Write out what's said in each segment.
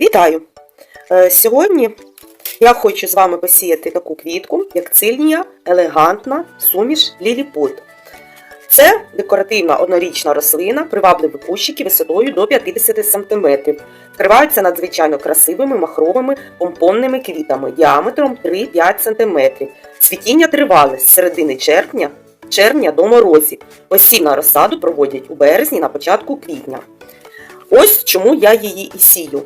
Вітаю! Е, Сьогодні я хочу з вами посіяти таку квітку, як цильнія елегантна суміш ліліпут. Це декоративна однорічна рослина, привабливі кущики висотою до 50 см. Вкриваються надзвичайно красивими махровими помпонними квітами діаметром 3-5 см. Цвітіння тривале з середини червня, червня до морозів. На розсаду проводять у березні на початку квітня. Ось чому я її і сію.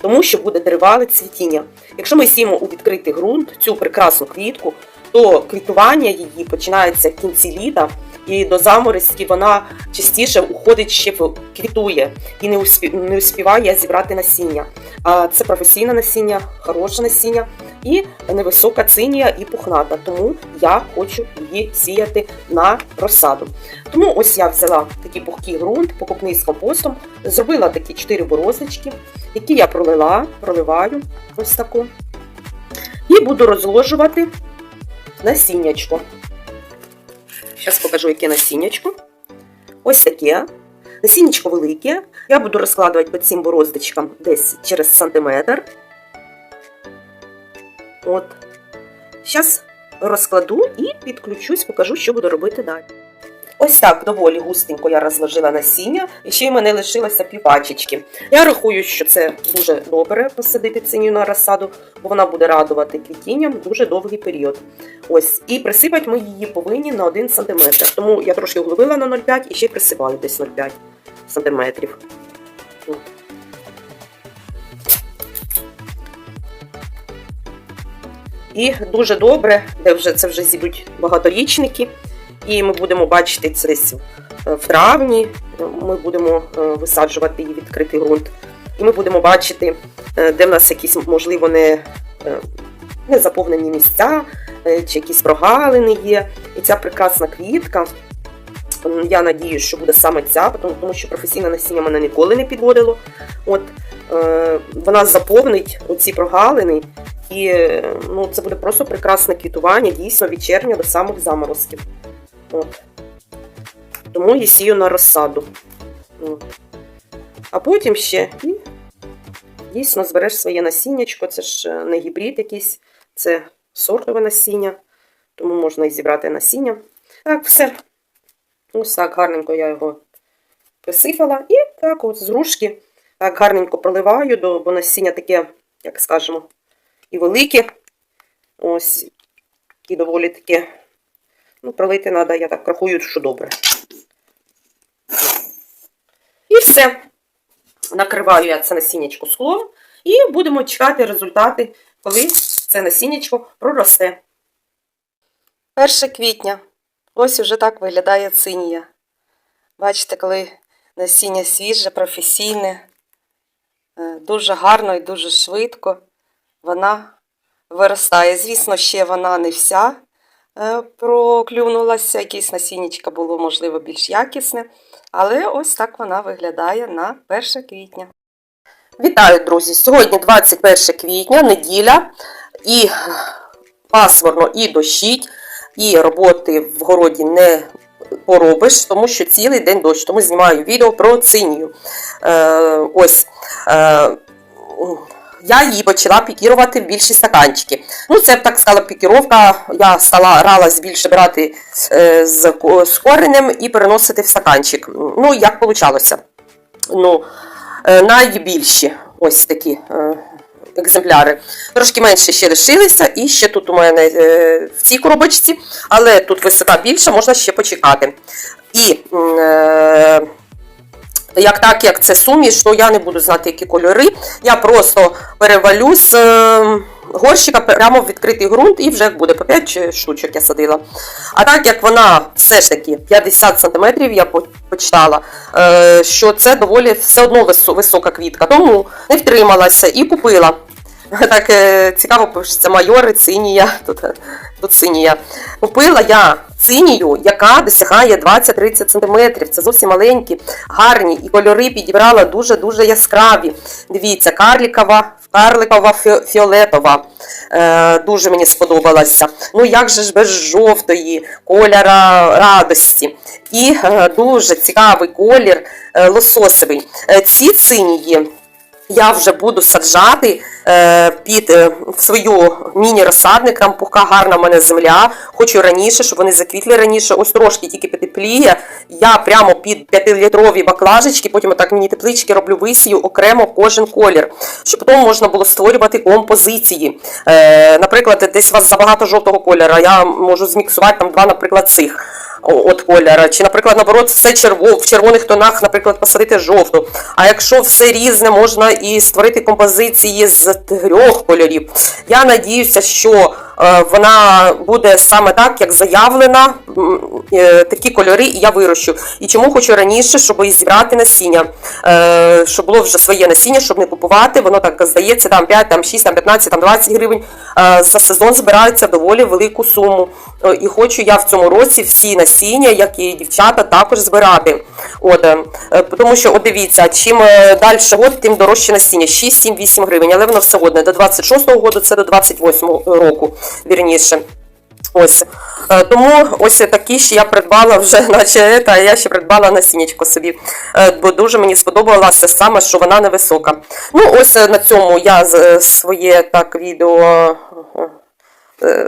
Тому що буде тривале цвітіння. Якщо ми сіємо у відкритий ґрунт цю прекрасну квітку, то квітування її починається в кінці літа, і до заморозків вона частіше уходить ще квітує і не, не успіває зібрати насіння. А це професійне насіння, хороше насіння і невисока цинія і пухната. Тому я хочу її сіяти на розсаду. Тому ось я взяла такий пухкий ґрунт, покупний з компостом, зробила такі 4 бороздочки, які я пролила, проливаю ось таку. І буду розложувати насіннячко. Зараз покажу, яке насіннячко. Ось таке. Насіннячко велике. Я буду розкладувати по цим бороздочкам десь через сантиметр. От. Зараз розкладу і підключусь, покажу, що буду робити далі. Ось так доволі густенько я розложила насіння, і ще й мене лишилося півпачечки. Я рахую, що це дуже добре посадити циню на розсаду, бо вона буде радувати квітінням дуже довгий період. Ось, і присипати ми її повинні на 1 см. Тому я трошки углубила на 0,5 і ще й присипаю десь 0,5 см. І дуже добре, де вже це вже зійдуть багаторічники. І ми будемо бачити це десь е, в травні. Ми будемо е, висаджувати її відкритий ґрунт. І ми будемо бачити, е, де в нас якісь, можливо, не, не заповнені місця, чи якісь прогалини є. І ця прекрасна квітка. Я надію, що буде саме ця, тому що професійне насіння мене ніколи не підводило. От, е, Вона заповнить оці прогалини, і ну, це буде просто прекрасне квітування, дійсно від червня до самих заморозків. От. Тому я сію на розсаду. От. А потім ще і дійсно збереш своє насіннячко, це ж не гібрид якийсь, це сортове насіння, тому можна і зібрати насіння. Так, все. Ось так гарненько я його присипала. І так от з рушки так гарненько проливаю, бо насіння таке, як скажемо, і велике. Ось, і доволі таке. Ну, пролити треба, я так рахую, що добре. І все. Накриваю я це насіннячко склом. І будемо чекати результати, коли це насіннячко проросте. 1 квітня. Ось уже так виглядає цинія. Бачите, коли насіння свіже, професійне, дуже гарно і дуже швидко вона виростає. Звісно, ще вона не вся. Е, проклюнулася, якесь насіннячка було, можливо, більш якісне. Але ось так вона виглядає на 1 квітня. Вітаю, друзі! Сьогодні 21 квітня, неділя, і пасмурно, і дощить, і роботи в городі не поробиш, тому що цілий день дощ. Тому знімаю відео про цинію. Е, ось. Е, я її почала пікірувати в більші стаканчики. Ну, це, б так сказала, пікіровка. Я стала ралась більше брати е, з, з коренем і переносити в стаканчик. Ну, як вийшло? Ну, е, найбільші ось такі е, екземпляри. Трошки менше ще лишилися, і ще тут у мене е, в цій коробочці, але тут висота більша, можна ще почекати. І е, як так, як це суміш, то я не буду знати, які кольори. Я просто перевалю з е, горщика прямо в відкритий ґрунт і вже буде по 5 штучок я садила. А так як вона все ж таки 50 см, я почитала, е, що це доволі все одно висока квітка, тому не втрималася і купила. Так е, цікаво, пишеться майори, цинія. Тут тут синія. Купила я цинію, яка досягає 20-30 см. Це зовсім маленькі, гарні. І кольори підібрала дуже-дуже яскраві. Дивіться, карлікова, карликова фіолетова. Е, Дуже мені сподобалася. Ну, як же ж без жовтої, кольора радості. І е, дуже цікавий колір е, лососовий. Е, ці цинії. я вже буду саджати е, під е, в свою міні-розсадник. Там пухка гарна в мене земля. Хочу раніше, щоб вони заквітли раніше. Ось трошки тільки потепліє. Я прямо під 5-літрові баклажечки, потім отак міні-теплички роблю висію окремо кожен колір, щоб потім можна було створювати композиції. Е, наприклад, десь у вас забагато жовтого кольору, я можу зміксувати там два, наприклад, цих от кольора. Чи, наприклад, наоборот, все черво, в червоних тонах, наприклад, посадити жовту. А якщо все різне, можна і створити композиції з трьох кольорів. Я надіюся, що е, вона буде саме так, як заявлена. Е, Такі кольори я вирощу. І чому хочу раніше, щоб зібрати насіння, Е, щоб було вже своє насіння, щоб не купувати. Воно так здається, там 5, там 6, там 15, там 20 гривень. За сезон збирається доволі велику суму. Е, І хочу я в цьому році всі насіння, як і дівчата, також збирати. От, е, е, тому що, от дивіться, чим далі год, тим дорожче насіння. 6, 7, 8 гривень, але воно все одне. До 26-го року, це до 28-го року, вірніше. Ось. Тому ось такі ще я придбала вже, наче це, я ще придбала насіннячко собі. Бо дуже мені сподобалося саме, що вона невисока. Ну, ось на цьому я своє так відео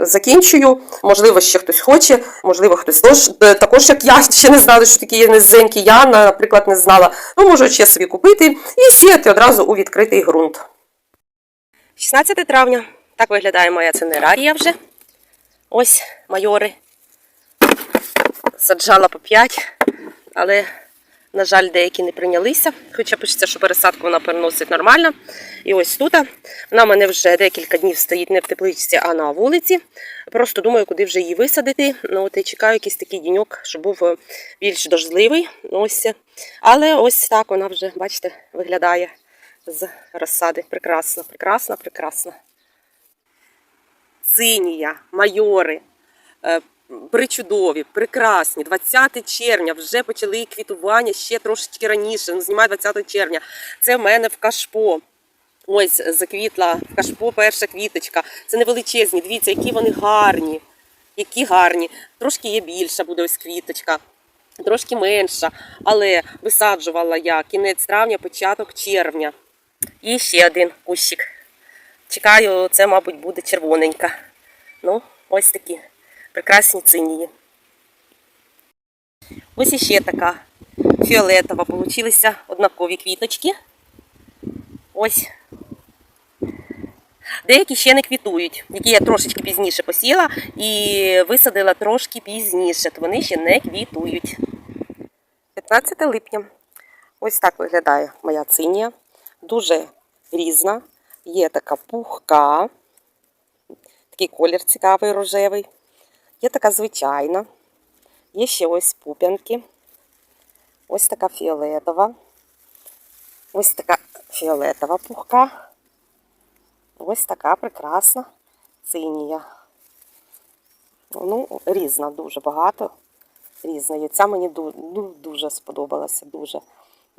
закінчую. Можливо, ще хтось хоче, можливо, хтось тож, е, також, як я, ще не знали, що такі є низенькі. Я, наприклад, не знала. Ну, можу ще собі купити і сіяти одразу у відкритий ґрунт. 16 травня. Так виглядає моя цинерарія вже. Ось майори. Саджала по 5, але, на жаль, деякі не прийнялися. Хоча пишеться, що пересадку вона переносить нормально. І ось тут. Вона в мене вже декілька днів стоїть не в тепличці, а на вулиці. Просто думаю, куди вже її висадити. Ну, от і чекаю якийсь такий діньок, щоб був е, більш дождливий. Ось. Але ось так вона вже, бачите, виглядає з розсади. Прекрасно, прекрасно, прекрасно синія, майори, е, причудові, прекрасні. 20 червня вже почали квітування ще трошечки раніше. Ну, знімаю 20 червня. Це в мене в кашпо. Ось заквітла в кашпо перша квіточка. Це не величезні. Дивіться, які вони гарні. Які гарні. Трошки є більша буде ось квіточка. Трошки менша, але висаджувала я кінець травня, початок червня. І ще один кущик. Чекаю, це, мабуть, буде червоненька. Ну, ось такі прекрасні цинії. Ось іще така фіолетова. Получилися однакові квіточки. Ось. Деякі ще не квітують, які я трошечки пізніше посіла і висадила трошки пізніше, то вони ще не квітують. 15 липня. Ось так виглядає моя цинія. Дуже різна. Є така пухка, такий колір цікавий рожевий. Є така звичайна. Є ще ось пуп'янки. Ось така фіолетова. Ось така фіолетова пухка. Ось така прекрасна цинія. Ну, різна, дуже багато. Різна. І ця мені ну, дуже сподобалася. Дуже.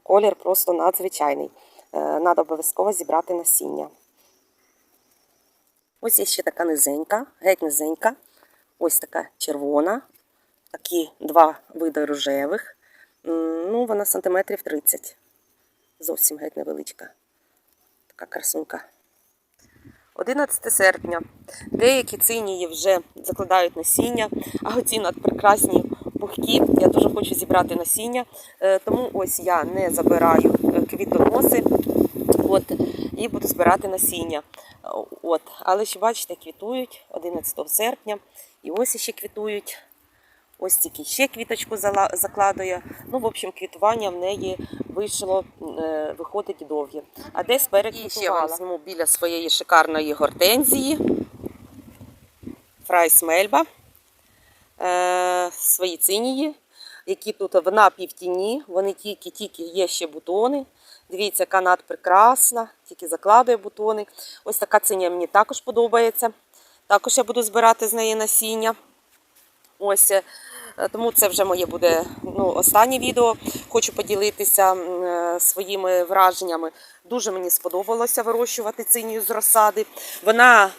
Колір просто надзвичайний. Треба обов'язково зібрати насіння. Ось є ще така низенька, геть низенька. Ось така червона. Такі два види рожевих. Ну, вона сантиметрів 30. Зовсім геть невеличка. Така красунька. 11 серпня. Деякі цинії вже закладають насіння, а оці надпрекрасні пухкі. Я дуже хочу зібрати насіння, Е, тому ось я не забираю е, квітоноси от, і буду збирати насіння. От. Але ще бачите, квітують 11 серпня. І ось ще квітують. Ось тільки ще квіточку закладує. Ну, в общем, квітування в неї вийшло, е, виходить довгі. А десь переквітувала. І ще візьму біля своєї шикарної гортензії. Фрайс Мельба. Е, свої цинії, які тут в напівтіні. Вони тільки-тільки є ще бутони. Дивіться, канат прекрасна, тільки закладує бутони. Ось така цинія мені також подобається. Також я буду збирати з неї насіння. Ось, е, тому це вже моє буде ну, останнє відео. Хочу поділитися е, своїми враженнями. Дуже мені сподобалося вирощувати цинію з розсади. Вона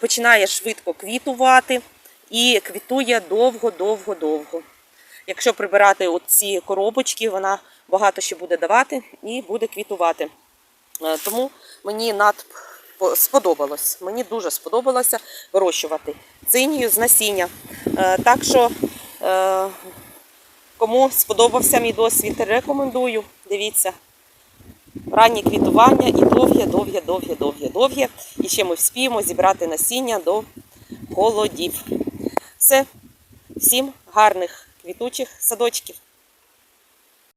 починає швидко квітувати і квітує довго-довго-довго. Якщо прибирати ці коробочки, вона багато ще буде давати і буде квітувати. Е, Тому мені над сподобалось. Мені дуже сподобалося вирощувати цинію з насіння. Е, Так що, е, кому сподобався мій досвід, рекомендую. Дивіться. Раннє квітування і довге, довге, довге, довге, довге. І ще ми вспіємо зібрати насіння до холодів. Все. Всім гарних квітучих садочків.